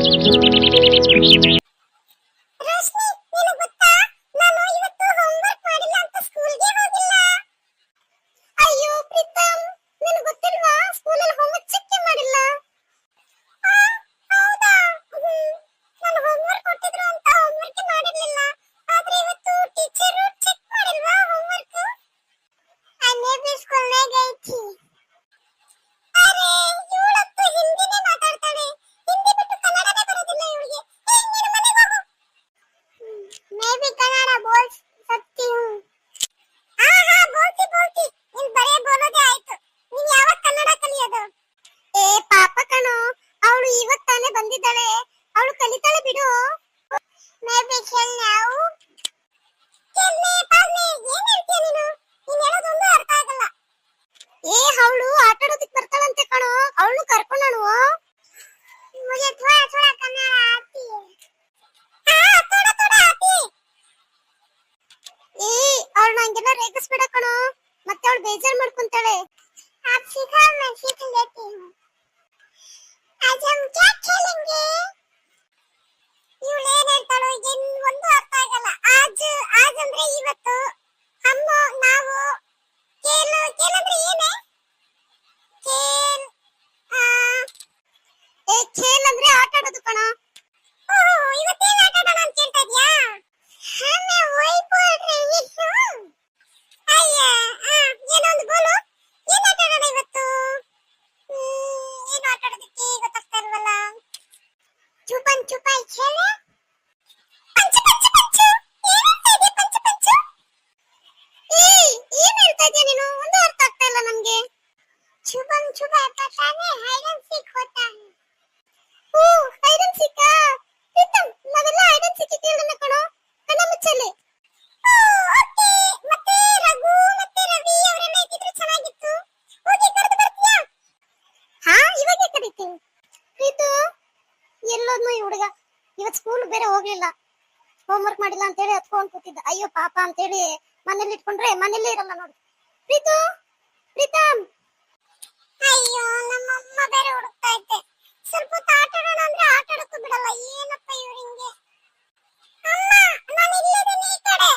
Música પણ છુપાઈ છે ને? ಹೋಮ್ವರ್ಕ್ ಮಾಡಿಲ್ಲ ಅಂತ ಹೇಳಿ ಹತ್ಕೊಂಡು ಕೂತಿದ್ದ. ಅಯ್ಯೋ ಪಾಪ ಅಂತ ಹೇಳಿ ಮನೇಲಿ ಇಟ್ಕೊಂಡ್ರೆ ಮನೇಲಿ ಇರಲ್ಲ ನೋಡಿ. ಪ್ರೀತು? ಪ್ರೀತಮ್? ಅಯ್ಯೋ ನಮ್ಮಮ್ಮ ಬೇರೆ ಹುಡುಕ್ತಾ ಇದ್ದೆ. ಸ್ವಲ್ಪ ಹೊತ್ತು ಆಟ ಆಡೋಣ ಅಂದ್ರೆ ಆಟ ಆಡಕ್ಕೂ ಬಿಡಲ್ಲ. ಏನಪ್ಪ ಇವ್ರು ಹಿಂಗೆ? ಅಮ್ಮ ನಾನು ಇಲ್ಲಿದ್ದೀನಿ ಈ ಕಡೆ.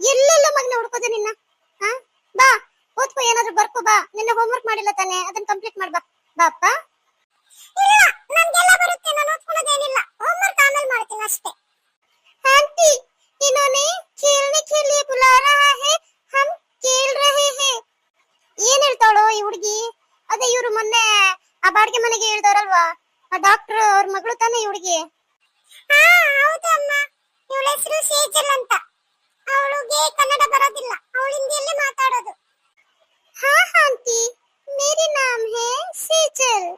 ಎಲ್ಲೆಲ್ಲ ಮಗನ ಹುಡುಕೋದು ನಿನ್ನ? ಹಾ ಬಾ ಓದ್ಕೋ ಏನಾದ್ರೂ ಬರ್ಕೋ ಬಾ. ನಿನ್ನ ಹೋಮ್ವರ್ಕ್ ಮಾಡಿಲ್ಲ ತಾನೆ. ಅದನ್ನ ಕಂಪ್ಲೀಟ್ ಮಾಡ್ಬಾ ಬಾಪ್ಪ. ಆ ಬಾಡಿಗೆ ಮನೆಗೆ ಇಳಿದವರಲ್ವಾ ಆ ಡಾಕ್ಟರ್ ಅವ್ರ ಮಗಳು ತಾನೇ ಹುಡುಗಿ? ಹಾ ಹೌದು ಇವಳ ಹೆಸರು ಸೀಜಲ್ ಅಂತ. ಅವಳಿಗೆ ಕನ್ನಡ ಬರೋದಿಲ್ಲ. ಅವಳು ಹಿಂದಿಯಲ್ಲಿ ಮಾತಾಡೋದು. ಹಾ ಆಂಟಿ. ಮೇರಿ ನಾಮ್ ಹೇ ಸೇಜಲ್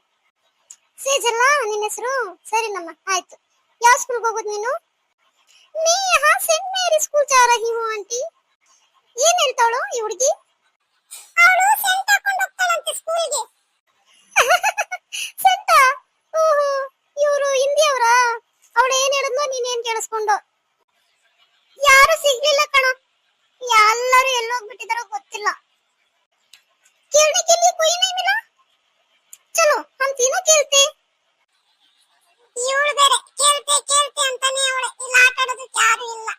ಸೇಜಲ್ಲ ನಿನ್ನ ಹೆಸರು? ಸರಿ ನಮ್ಮ ಆಯ್ತು. ಯಾವ ಸ್ಕೂಲ್ಗೆ ಹೋಗೋದು ನೀನು? ಮೇ ಹಾ ಸೆಂಟ್ ಮೇರಿ ಸ್ಕೂಲ್ ಜಾ ರಹಿ ಹೂ ಆಂಟಿ. ಏನ್ ಹೇಳ್ತಾಳು ಈ ಹುಡುಗಿ? ಅವಳು ಸೆಂಟ್ ಹಾಕೊಂಡು ಹೋಗ್ತಾಳಂತೆ ಸ್ಕೂಲ್ಗೆ ಹುಡುಕ್ಕೊಂಡು ಯಾರು ಸಿಗ್ಲಿಲ್ಲ ಕಣ. ಎಲ್ಲರೂ ಎಲ್ಲೋಗ್ಬಿಟ್ಟಿದಾರೋ ಗೊತ್ತಿಲ್ಲ. ಕೇಳने के लिए कोई नहीं मिला चलो हम तीनों खेलते ಇವಳು ಬೇರೆ ಕೇಳ್ತೆ ಕೇಳ್ತೆ ಅಂತಾನೆ ಅವಳು. ಇಲ್ಲ ಆಟ ಆಡೋದಕ್ಕೆ ಇಲ್ಲ.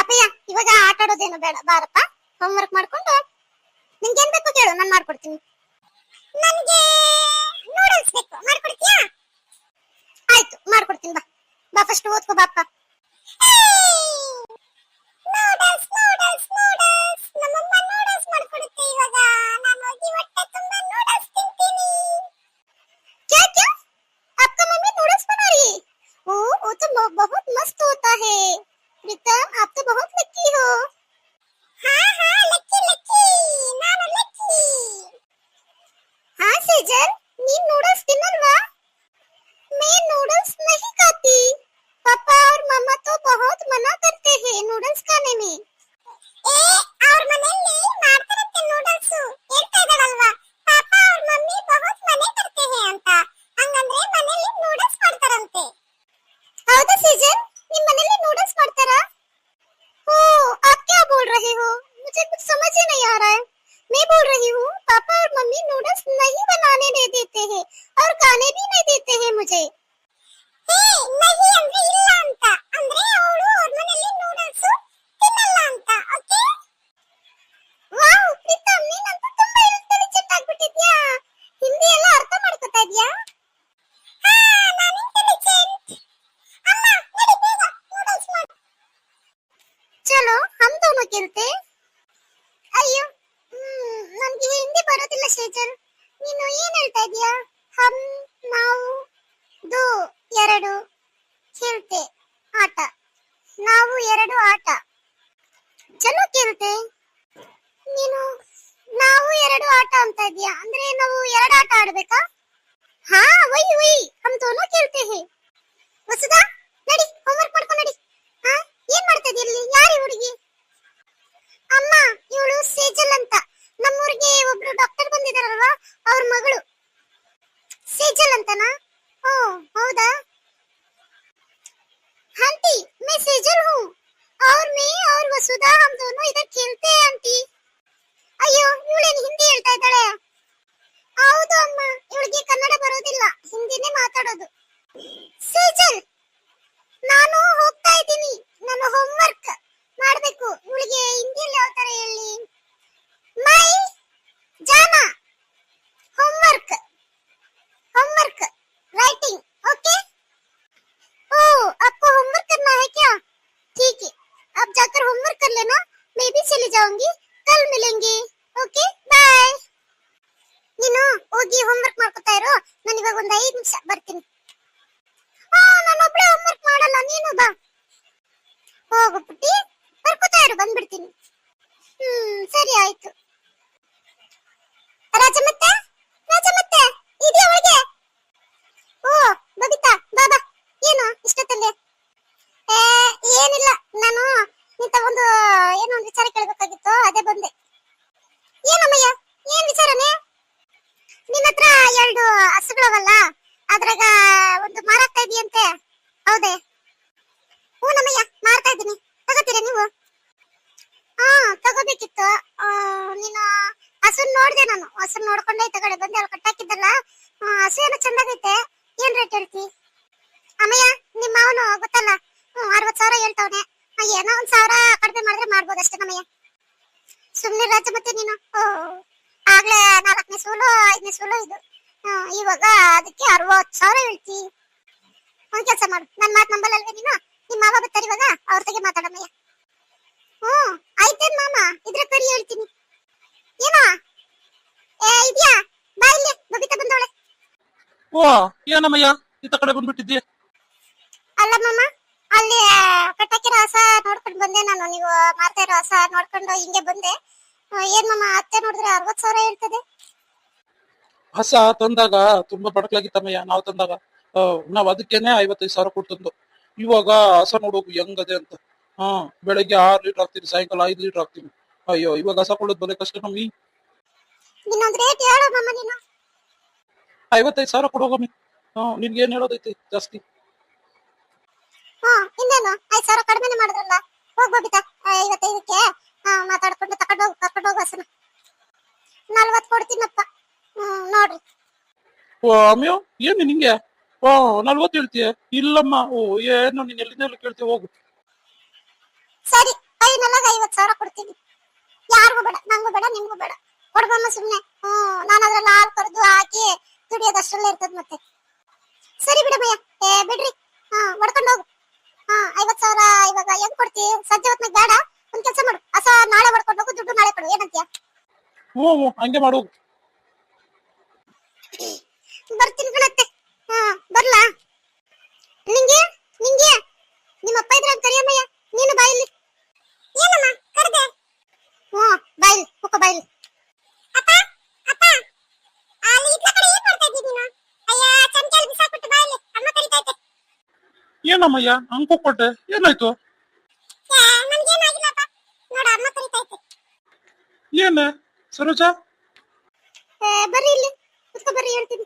ಅಪ್ಪಯ್ಯ ಇವಾಗ ಆಟ ಆಡೋದೇನು ಬೇಡ ಬಾರಪ್ಪ. ಹೋಮ್ ವರ್ಕ್ ಮಾಡ್ಕೊಂಡು ನಿಂಗೆ ಏನ್ ಬೇಕು ಕೇಳು ನಾನು ಮಾಡ್ಕೊಡ್ತೀನಿ. ನನಗೆ ನೂಡಲ್ಸ್ ಬೇಕು. ಮಾಡ್ಕೊಡ್ತೀಯಾ? ಆಯ್ತು ಮಾಡ್ಕೊಡ್ತೀನಿ ಬಾ. ಬಾ ಫಸ್ಟ್ ಓದ್ಕೋ ಬಾಪ್ಪ. ನೂಡಲ್ಸ್ ನೂಡಲ್ಸ್ ನೂಡಲ್ಸ್ ನಮ್ಮಮ್ಮ ನೂಡಲ್ಸ್ ಮಾಡ್ಕೊಡುತ್ತೆ ಇವಾಗ. ನಾನು ಹೋಗಿ ಹೊಟ್ಟೆ ತುಂಬ ನೂಡಲ್ಸ್ ತಿಂತೀನಿ. ಎರಡು ಚಿರತೆ ಆಟ. ನಾವು ಎರಡು ಆಟ. ಚಲೋ ಕೇಳ್ತೆ. ನೀನು, ನಾವು ಎರಡು ಆಟ ಅಂತ ಇದೆಯಾ ಅಂದ್ರೆ ನಾವು ಎರಡು ಆಟ ಆಡ್ಬೇಕಾ? ಹಾ ವೈ ವೈ ಹಮ್ ಕೇಳ್ತೆ ಹೊಸದ ನಡಿ ಹೋಮ್ವರ್ಕ್ ಮಾಡ್ಕೊಂಡು ನಡಿ. ಹಾ, ಏನ್ ಮಾಡ್ತಾ ಇಲ್ಲಿ? ಯಾರಿ ಹುಡುಗಿ? ಅಮ್ಮ, ಇವಳು ಸೇಜಲ್ ಅಂತ. ನಮ್ಮೂರಿಗೆ ಒಬ್ರು ಡಾಕ್ಟರ್ ಬಂದಿದಾರಲ್ವಾ ಅವ್ರ ಮಗಳು. ಸೇಜಲ್ ಅಂತನಾ? ಓ, ಹೌದಾ? आंटी मैं सेजल हूँ और मैं और वसुधा हम दोनों इधर खेलते हैं आंटी ಅಯ್ಯೋ ಇವಳೇನು ಹಿಂದಿ ಹೇಳ್ತಾ ಇದ್ದಾಳೆ ಹೌದು ಅಮ್ಮ ಇವಳಿಗೆ ಕನ್ನಡ ಬರೋದಿಲ್ಲ ಹಿಂದಿನೇ ಮಾತಾಡೋದು ಸೇಜಲ್ ನಾನು ಹೋಗ್ತಾ ಇದ್ದೀನಿ ನಾನು ಹೋಮ್ವರ್ಕ್ ಮಾಡಬೇಕು ನೀನು ಬಾ. ಹೋಗು ಪುಟ್ಟಿ. ಬರ್ಕೋತಾ ಇರು, ಬಂದ್ಬಿಡ್ತೀನಿ. ಹ್ಮ್, ಸರಿ ಆಯ್ತು. ರಾಜಮತ್ತೆ ರಾಜಮತ್ತೆ, ಇದೆಯಾ ಒಳಗೆ? ಓ, ಬಬಿತಾ ಬಾಬಾ ಏನು, ಇಷ್ಟೊತ್ತಲ್ಲಿ? ಏ, ಏನಿಲ್ಲ, ನಾನು ನಿಂತ ಒಂದು, ಏನೋ ಒಂದು ವಿಚಾರ ಕೇಳಬೇಕಾಗಿತ್ತು, ಅದೇ ಬಂದೆ. ಏನಮ್ಮಯ್ಯ, ಏನ್ ವಿಚಾರನೇ? ನಿನ್ನ ಹತ್ರ ಎರಡು ಹಸುಗಳವಲ್ಲ, ಅದ್ರಾಗ ಒಂದು ಮಾರಾಗ್ತಾ ಇದೆಯಂತೆ. ಹೌದೇ ಹ್ಞೂ ನಮ್ಮಯ್ಯ ಮಾರ್ತಾ ಇದ್ದೀನಿ ತಗೋತೀರಾ ನೀವು ಹಾ ತಗೋಬೇಕಿತ್ತು ಆ, ನೀನು ಹಸುನ್ ನೋಡ್ದೆ ನಾನು. ಹಸುನ್ ನೋಡ್ಕೊಂಡೆ ತಗಡೆ ಬಂದೆ, ಅಲ್ಲಿ ಕಟ್ಟಾಕಿದ್ದಲ್ಲ. ಹಸು ಏನೋ ಚಂದಾಗೈತೆ. ಏನ್ ರೇಟ್ ಹೇಳ್ತಿ? ಅಮ್ಮಯ್ಯ ನಿಮ್ಮ ಅವನು ಗೊತ್ತಲ್ಲ? ಅರವತ್ ಸಾವಿರ ಹೇಳ್ತಾವನೆ. ಏನೋ ಒಂದ್ ಸಾವಿರ ಕಡಿಮೆ ಮಾಡಿದ್ರೆ ಮಾಡ್ಬೋದು ಅಷ್ಟೇ ನಮ್ಮಯ್ಯ ಸುಮ್ನೆ ರಾಜ ಮತ್ತೆ ನೀನು. ಓ, ಆಗ್ಲೇ ನಾಲ್ಕನೇ ಸೂಲು, ಐದನೇ ಸೂಲು ಇದು. ಇವಾಗ ಅದಕ್ಕೆ ಅರವತ್ ಸಾವಿರ ಹೇಳ್ತಿ. ಒಂದ್ ಕೆಲಸ ಮಾಡು. ನನ್ ಮಾತ್ ನಂಬಲ್ಲಲ್ವೇ ನೀನು? ನಿಮ್ಮ ಮಾವ ಬರ್ತಾರೆ ಇವಾಗ, ಅವ್ರ ತೆಗೆ ಮಾತಾಡಮ್ಮಯ್ಯ ಹ್ಮ್, ಆಯ್ತೇನ್ ಮಾಮ? ಇದ್ರ ಕರಿ ಹೇಳ್ತೀನಿ. ಏನೋ? ಏ ಇದ್ಯಾ? ಬಾ ಇಲ್ಲಿ ಬಬಿತಾ ಬಂದವಳೆ. ಓ ಏನಮ್ಮಯ್ಯ? ಈತ ಕಡೆ ಬಂದ್ಬಿಟ್ಟಿದ್ದೆ? ಅಲ್ಲ ಮಾಮ ಅಲ್ಲಿ ಕಟ್ಟಕ್ಕಿರೋ ಹಸ ನೋಡ್ಕೊಂಡು ಬಂದೆ ನಾನು. ನೀವು ಮಾರ್ತಾ ಇರೋ ಹಸ ನೋಡ್ಕೊಂಡು ಹಿಂಗೆ ಬಂದೆ. ಏನ್ ಮಾಮ ಅತ್ತೆ ನೋಡಿದ್ರೆ ಅರವತ್ ಸಾವಿರ ಹೇಳ್ತದೆ? ಹಸ ತಂದಾಗ ತುಂಬಾ ಬಡಕಲಾಗಿತ್ತಮ್ಮಯ್ಯ ನಾವು ತಂದಾಗ. ನಾವು ಅದಕ್ಕೇನೆ ಐವತ್ತೈದು ಸಾವಿರ ಕೊಡ್ತಂದು ತಂದು ಇವಾಗ ಹಸ ನೋಡೋಕು ಹೆಂಗದೆ ಅಂತ. ಹಾ ಬೆಳಗ್ಗೆ ಆರ್ ಲೀಟರ್ ಹಾಕ್ತೀನಿ ಸಾಯಂಕಾಲ ಐದು ಲೀಟರ್ ಹಾಕ್ತೀನಿ. ಅಯ್ಯೋ ಇವಾಗ ಹಸ ಬರೋ ಬಲೆ ಕಷ್ಟ ಮಮ್ಮಿ ಇನ್ನೊಂದ್ ರೇಟ್ ಹೇಳೋ ಮಮ್ಮ ನೀನು. ಐವತ್ತೈದು ಸಾವಿರ ಕೊಡೋಗಮ್ಮಿ ಹಾ ನಿನ್ಗೆ ಏನ್ ಹೇಳೋದೈತಿ ಜಾಸ್ತಿ. ಹಾ ಇನ್ನೇನು? ಐದು ಸಾವಿರ ಕಡಿಮೆನೆ ಮಾಡಿದ್ರಲ್ಲ. ಹೋಗ್ ಬಬಿತಾ ಐವತ್ತೈದಕ್ಕೆ ಮಾತಾಡ್ಕೊಂಡು ತಕೊಂಡು ಹೋಗ್ ಕರ್ಕೊಂಡು ಹೋಗು ಹಸನ. ನಲ್ವತ್ ಕೊಡ್ತೀನಪ್ಪ. ನೋಡ್ರಿ. ಓ ಅಮ್ಮಿಯೋ ಏನು ನಿಂಗೆ? ಓ ನಲ್ವತ್ತು ಹೇಳ್ತೀಯ? ಇಲ್ಲಮ್ಮ. ಓ ಏನು ನೀನು ಎಲ್ಲಿಂದ ಕೇಳ್ತೀಯ ಹೋಗು. ಸರಿ ಫೈನಲ್ ಆಗಿ ಐವತ್ ಸಾವಿರ ಕೊಡ್ತೀನಿ. ಯಾರಿಗೂ ಬೇಡ ನಂಗೂ ಬೇಡ ನಿಮ್ಗೂ ಬೇಡ. ಕೊಡ್ಬಮ್ಮ ಸುಮ್ನೆ. ಹ್ಮ್ ನಾನು ಅದ್ರಲ್ಲಿ ಹಾಲು ಕರೆದು ಹಾಕಿ ದುಡಿಯೋದು ಅಷ್ಟ್ರಲ್ಲೇ ಇರ್ತದ ಮತ್ತೆ. ಸರಿ ಬಿಡ ಬಿಡಮ್ಮಯ್ಯ ಏ ಬಿಡ್ರಿ. ಹಾ ಹೊಡ್ಕೊಂಡು ಹೋಗು. ಹಾ ಐವತ್ ಸಾವಿರ ಇವಾಗ ಹೆಂಗ್ ಕೊಡ್ತಿ? ಸಂಜೆ ಹೊತ್ನಾಗ ಬೇಡ. ಒಂದ್ ಕೆಲಸ ಮಾಡು. ಅಸ ನಾಳೆ ಹೊಡ್ಕೊಂಡು ಹೋಗು ದುಡ್ಡು ನಾಳೆ ಕೊಡು. ಏನಂತೀಯ? ಹ್ಞೂ ಹ್ಞೂ ಹಂಗೆ ಮಾಡು. ಬರ್ತೀನಿ ಕಣತ್ತೆ. ಹಾ ಬರ್ಲಾ? ನಿಂಗೆ? ನಿಂಗೆ? ನಿಮ್ಮ ಅಪ್ಪ ಇದ್ರ ಕರಿಯಮ್ಮಯ್ಯ ನೀನು ಬಾಯಿಲಿ ಏನಮ್ಮ ಕರ್ದೆ ಹ್ಞೂ ಬಾಯಿಲಿ ಕುಕ್ಕ ಬಾಯಿಲಿ ಅಪ್ಪ ಅಪ್ಪ ಅಲ್ಲಿ ಇತ್ಲ ಕಡೆ ಏನ್ ಮಾಡ್ತಾ ಇದ್ದೀಯ ನೀನು ಅಯ್ಯ ಚಮಚಲ್ಲಿ ಬಿಸಾಕ್ಬಿಟ್ಟು ಬಾ ಇಲ್ಲಿ ಅಮ್ಮ ಕರಿತೈತೆ ಏನಮ್ಮಯ್ಯ? ಹಂಗ್ ಕೊಟ್ಟೆ. ಏನಾಯ್ತು? ಏನ? ಸರೋಜ? ಬರ್ರಿ ಇಲ್ಲಿ. ಕುತ್ಕೊ ಬರ್ರಿ ಹೇಳ್ತೀನಿ.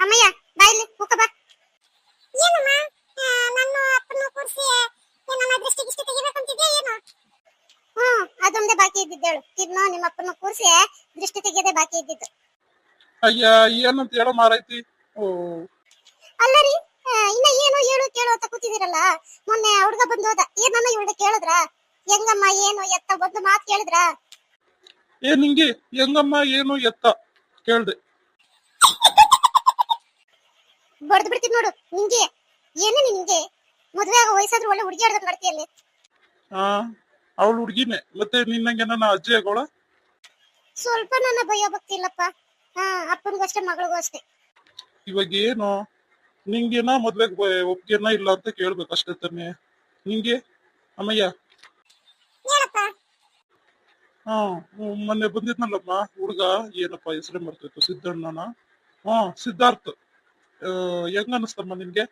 ಅಮ್ಮಯ್ಯ ಬಾಯಿಲಿ ಕುಕ್ಕ ಬಾ. ಏನಮ್ಮ? ನನ್ನ ಅಪ್ಪನ ಕೂರಿಸಿ ನನ್ನ ದೃಷ್ಟಿ ಗಿಷ್ಟಿ ತೆಗಿಬೇಕಂತಿದ್ಯಾ ಏನು? ಹ್ಮ್ ಅದೊಂದೇ ಬಾಕಿ ಇದ್ದಿದ್ದೇಳು ಇನ್ನು ನಿಮ್ಮ ಅಪ್ಪನ ಕೂರ್ಸಿ ದೃಷ್ಟಿ ತೆಗೆಯದೆ ಬಾಕಿ ಇದ್ದಿದ್ದು. ಅಯ್ಯ ಏನಂತ ಹೇಳೋ ಮಾರೈತಿ ಓ ಕೂತಿದಿರಲ್ಲ ಮೊನ್ನೆ ಹುಡುಗ ಬಂದು ಹೋದ ಏನನ್ನ ಇವಳ್ನ ಕೇಳಿದ್ರ? ಹೆಂಗಮ್ಮ ಏನು ಎತ್ತ? ಒಂದು ಮಾತು ಕೇಳಿದ್ರ? ಏ ನಿಂಗೆ ಹೆಂಗಮ್ಮ ಏನು ಎತ್ತ? ಕೇಳ್ದೆ. ಬಡ್ದು ಬಿಡ್ತೀನಿ ನೋಡು. ನಿಂಗೆ ಏನು ನಿಂಗೆ? ಮದ್ವೆ ಆಗೋ ವಯಸ್ಸಾದ್ರೂ ಒಳ್ಳೆ ಹುಡುಗಿ ಆಡ್ದಂಗ್ ಮಾಡ್ತೀಯಲ್ಲಿ ಹಾ ಅವಳು ಹುಡುಗಿನೇ. ಮತ್ತೆ ನಿನ್ನಂಗೆ ನನ್ನ ಅಜ್ಜಿ ಆಗೋಳ? ಸ್ವಲ್ಪ ನನ್ನ ಭಯ ಭಕ್ತಿ ಇಲ್ಲಪ್ಪ. ಹಾ ಅಪ್ಪನಿಗೂ ಅಷ್ಟೇ ಮಗಳಿಗೂ ಅಷ್ಟೇ. ಇವಾಗ ಏನು? ನಿಂಗೇನ ಮದ್ವೆಗೆ ಒಪ್ಗೆನ ಇಲ್ಲ ಅಂತ ಕೇಳ್ಬೇಕು ಅಷ್ಟೇ ತಾನೆ ನಿಂಗೆ? ಅಮ್ಮಯ್ಯ? ಹಾ ಮೊನ್ನೆ ಬಂದಿದ್ನಲ್ಲಮ್ಮ ಹುಡುಗ. ಏನಪ್ಪ ಹೆಸರೇ ಮರ್ತಿತ್ತು ಸಿದ್ದಣ್ಣನ? ಹಾ ಸಿದ್ಧಾರ್ಥ್. ಹೆಂಗ ಹೆಂಗ್ ಅನಿಸ್ತಮ್ಮ ನಿನ್ಗೆ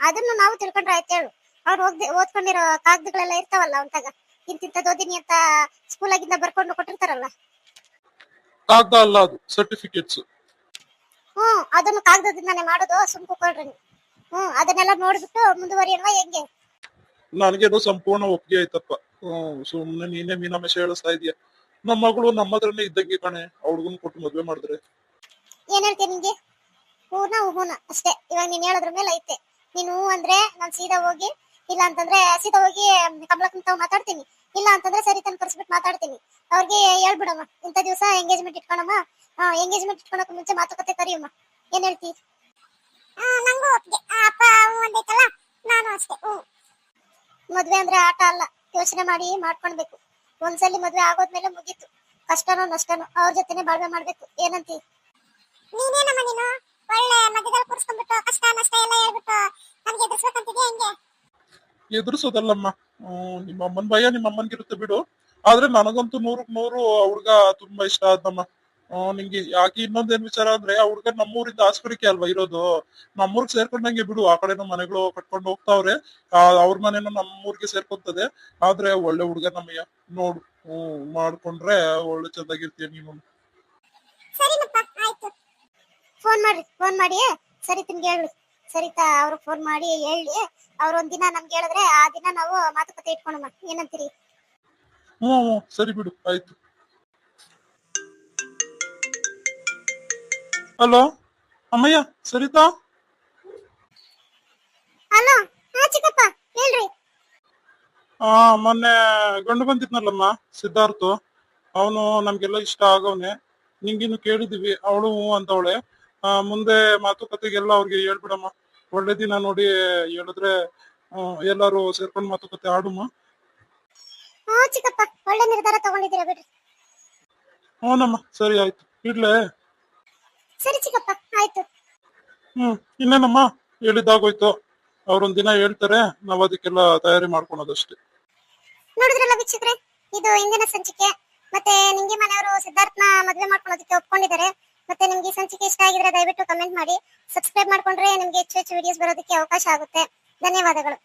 ಅದನ್ನು ನಾವು ತಿಳ್ಕೊಂಡ್ರೆ ಆಯ್ತು ಹೇಳು. ಅವ್ರು ಹೋಗ್ದೆ ಓದ್ಕೊಂಡಿರೋ ಕಾಗದಗಳೆಲ್ಲ ಇರ್ತಾವಲ್ಲ ಅಂತಾಗ ಇಂತಿಂತ ಓದಿನಿ ಅಂತ ಸ್ಕೂಲಾಗಿಂದ ಬರ್ಕೊಂಡು ಕೊಟ್ಟಿರ್ತಾರಲ್ಲ. ಕಾಗದ ಅಲ್ಲ ಅದು ಸರ್ಟಿಫಿಕೇಟ್ಸ್ ಹ್ಮ್ ಅದನ್ನು ಕಾಗದದಿಂದಾನೆ ಮಾಡೋದು ಸುಮ್ ಕೂತ್ಕೊಳ್ರಿ ನೀವು. ಹ್ಮ್ ಅದನ್ನೆಲ್ಲ ನೋಡ್ಬಿಟ್ಟು ಮುಂದುವರಿಯೋಣ ಹೆಂಗೆ? ಅದು ಸಂಪೂರ್ಣ ಒಪ್ಪಿಗೆ ಆಯ್ತಪ್ಪ. ಹ್ಮ್ ಸುಮ್ನೆ ನೀನೇ ಮೀನಮೇಶ ಹೇಳಿಸ್ತಾ ಇದೀಯ. ನಮ್ಮ ಮಗಳು ನಮ್ಮ ಹತ್ರನೇ ಇದ್ದಂಗೆ ಕಣೆ ಅವ್ಳಿಗೂ ಕೊಟ್ಟು ಮದ್ವೆ ಮಾಡಿದ್ರೆ. ಏನ್ ಹೇಳ್ತೀನಿ ನಿಂಗೆ? ಹೂನ ಹೂನ ಅಷ್ಟೇ. ಇವಾಗ ನೀನ್ ಹೇಳೋದ್ರ ಮೇಲೆ ಐತೆ. ನೀನು ಅಂದ್ರೆ ನಾನ್ ಸೀದಾ ಹೋಗಿ ಇಲ್ಲ ಅಂತಂದ್ರೆ ಸೀದಾ ಹೋಗಿ ಕಮಲಕ್ಕನ್ ತಾವ್ ಮಾತಾಡ್ತೀನಿ. ಇಲ್ಲ ಅಂತಂದ್ರೆ ಸರಿ ತನ್ ಕರ್ಸ್ಬಿಟ್ಟು ಮಾತಾಡ್ತೀನಿ. ಅವ್ರಿಗೆ ಹೇಳ್ಬಿಡಮ್ಮ ಇಂಥ ದಿವಸ ಎಂಗೇಜ್ಮೆಂಟ್ ಇಟ್ಕೊಳಮ್ಮ. ಎಂಗೇಜ್ಮೆಂಟ್ ಇಟ್ಕೊಳಕ್ ಮುಂಚೆ ಮಾತುಕತೆ ಕರಿಯಮ್ಮ. ಏನ್ ಹೇಳ್ತಿ? ನಂಗೂ ಒಪ್ಪಿಗೆ ಅಪ್ಪ ನಾನು ಅಷ್ಟೇ ಮದ್ವೆ ಅಂದ್ರೆ ಆಟ ಅಲ್ಲ ಯೋಚನೆ ಮಾಡಿ ಮಾಡ್ಕೊಳ್ಬೇಕು. ಒಂದ್ಸಲಿ ಮದ್ವೆ ಆಗೋದ್ಮೇಲೆ ಮುಗೀತು. ಕಷ್ಟನೋ ನಷ್ಟನೋ ಅವ್ರ ಜೊತೆನೆ ಬಾಳ್ವೆ ಮಾಡ್ಬೇಕು. ಏನಂತಿ? ನೀನೇನಮ್ಮ ನೀನು? ಒಳ್ಳೆ ಮಧ್ಯದಲ್ಲಿ ಕೂರಿಸ್ಕೊಂಡ್ಬಿಟ್ಟು ಕಷ್ಟ ನಷ್ಟ ಎಲ್ಲ ಹೇಳ್ಬಿಟ್ಟು ನನಗೆ ಎದುರಿಸ್ಬೇಕಂತಿದ್ಯಾ ಹೆಂಗೆ? ಎದುರಿಸೋದಲ್ಲಮ್ಮ. ನಿಮ್ಮ ಅಮ್ಮನ ಭಯ ನಿಮ್ಮ ಅಮ್ಮನ್ಗಿರುತ್ತೆ ಬಿಡು. ಆದ್ರೆ ನನಗಂತೂ ನೂರಕ್ ನೂರು ಹುಡ್ಗ ತುಂಬಾ ಇಷ್ಟ ಆದಮ್ಮ ನಿಂಗೆ ಯಾಕೆ ಇನ್ನೊಂದೇನ್ ವಿಚಾರ ಅಂದ್ರೆ ಆ ಹುಡ್ಗ ನಮ್ಮೂರಿಂದ ಆಸ್ಪರಿಕೆ ಅಲ್ವಾ ಇರೋದು? ನಮ್ಮೂರ್ಗ್ ಸೇರ್ಕೊಂಡಂಗೆ ಬಿಡು. ಆ ಕಡೆನೂ ಮನೆಗಳು ಕಟ್ಕೊಂಡು ಹೋಗ್ತಾವ್ರೆ. ಅವ್ರ ಮನೆನೂ ನಮ್ಮೂರ್ಗೆ ಸೇರ್ಕೊಂತದೆ. ಆದ್ರೆ ಒಳ್ಳೆ ಹುಡ್ಗ ನಮ್ಮಯ್ಯ. ನೋಡು. ಹ್ಮ್ ಮಾಡ್ಕೊಂಡ್ರೆ ಒಳ್ಳೆ ಚಂದಾಗಿರ್ತೀಯ ನೀನು. ಫೋನ್ ಮಾಡಿ ಫೋನ್ ಮಾಡಿ ಸರಿ ತಿನ್ಗೆ ಹೇಳಿ. ಸರಿತಾ ಅವ್ರಿಗೆ ಫೋನ್ ಮಾಡಿ ಹೇಳಿ. ಅವ್ರ ಒಂದಿನ ನಮ್ಗೆ ಹೇಳಿದ್ರೆ ಆ ದಿನ ನಾವು ಮಾತುಕತೆ ಇಟ್ಕೊಳಮ್ಮ ಏನಂತೀರಿ? ಹ್ಞೂ ಹ್ಞೂ ಸರಿ ಬಿಡು ಆಯ್ತು. ಹಲೋ ಅಮ್ಮಯ್ಯ ಸರಿತಾ? ಹಲೋ ಹಾ ಚಿಕ್ಕಪ್ಪ ಹೇಳ್ರಿ. ಆ ಮೊನ್ನೆ ಗಂಡು ಬಂದಿದ್ನಲ್ಲಮ್ಮ ಸಿದ್ಧಾರ್ಥ. ಅವನು ನಮ್ಗೆಲ್ಲ ಇಷ್ಟ ಆಗವನೆ ನಿಂಗಿನ್ನು ಕೇಳಿದೀವಿ ಅವಳು ಹ್ಞೂ ಅಂತವಳೆ. ಮುಂದೆ ಮಾತುಕತೆಗೆಲ್ಲ ಅವ್ರಿಗೆ ಹೇಳ್ಬಿಡಮ್ಮ. ಒಳ್ಳೆ ದಿನ ನೋಡಿ ಹೇಳಿದ್ರೆ ಎಲ್ಲಾರು ಸೇರ್ಕೊಂಡು ಮಾತುಕತೆ ಆಡುಮ್ಮ. ಹಾ ಚಿಕ್ಕಪ್ಪ ಒಳ್ಳೆ ನಿರ್ಧಾರ ತಗೊಂಡಿದ್ದೀರಾ ಬಿಡ್ರಿ. ಹ್ಞೂನಮ್ಮ ಸರಿ ಆಯ್ತು. ಇಡ್ಲೇ? ಸರಿ ಚಿಕ್ಕಪ್ಪ ಆಯ್ತು. ಹ್ಮ್ ಇನ್ನೇನಮ್ಮ? ಹೇಳಿದ್ದಾಗೋಯ್ತು. ಅವ್ರೊಂದ್ ದಿನ ಹೇಳ್ತಾರೆ ನಾವ್ ಅದಕ್ಕೆಲ್ಲ ತಯಾರಿ ಮಾಡ್ಕೊಳೋದಷ್ಟೇ. ನೋಡಿದ್ರಲ್ಲ ವೀಕ್ಷಕರೇ ಇದು ಇಂದಿನ ಸಂಚಿಕೆ. ಮತ್ತೆ ನಿಂಗೆ ಮನೆಯವರು ಸಿದ್ಧಾರ್ಥನ ಮದುವೆ ಮಾಡ್ಕೊಳ್ಳೋದಕ್ಕೆ ಒಪ್ಕೊಂಡಿದ್ದಾರೆ. ಮತ್ತೆ ನಿಮ್ಗೆ ಸಂಚಿಕೆ ಇಷ್ಟ ಆಗಿದ್ರೆ ದಯವಿಟ್ಟು ಕಮೆಂಟ್ ಮಾಡಿ. ಸಬ್ಸ್ಕ್ರೈಬ್ ಮಾಡ್ಕೊಂಡ್ರೆ ನಿಮ್ಗೆ ಹೆಚ್ಚು ಹೆಚ್ಚು ವಿಡಿಯೋಸ್ ಬರೋದಕ್ಕೆ ಅವಕಾಶ ಆಗುತ್ತೆ. ಧನ್ಯವಾದಗಳು.